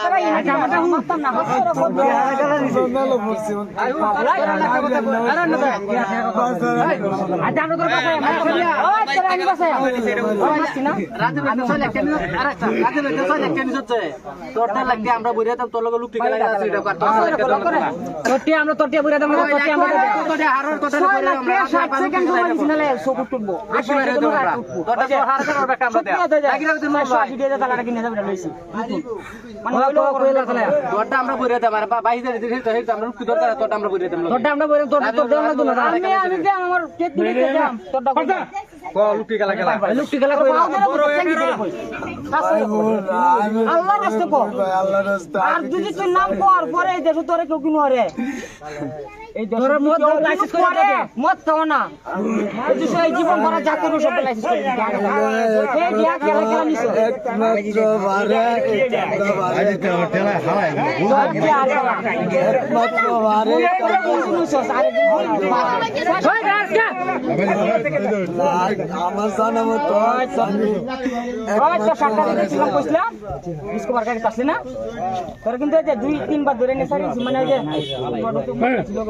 আমরা বুঝে তোর লগে লুকটি গেলে তোরটি আমরা তোরটি বুড়া দাম তোরটি আমরা হারার কথা তোরটা আমরা বুঝে দেব আর তো আমরা লুকটি দরকার তোরটা আমরা বুঝে দেব তোরটা আমরা তোর তোর লাগতো না আমি আমি দাম আমার আল্লাহ রাস্তা আল্লাহ রাস্তা আর যদি তুই নাম কর। পরে দেখো দেশে তোরে কেউ কিনো রে এই মত কেউ লাইসেন্স করে করে? মত খাও না। এই দেশে এই জীবন ভরা যা করব সব লাইসেন্স করে দিতে এই দিয়া খেলা খেলা নিছো। একমাত্র ভারে একমাত্র ভারে আমার জানা মতো তোর কিন্তু দুই তিনবার ধরে নিয়ে মানে ওই যে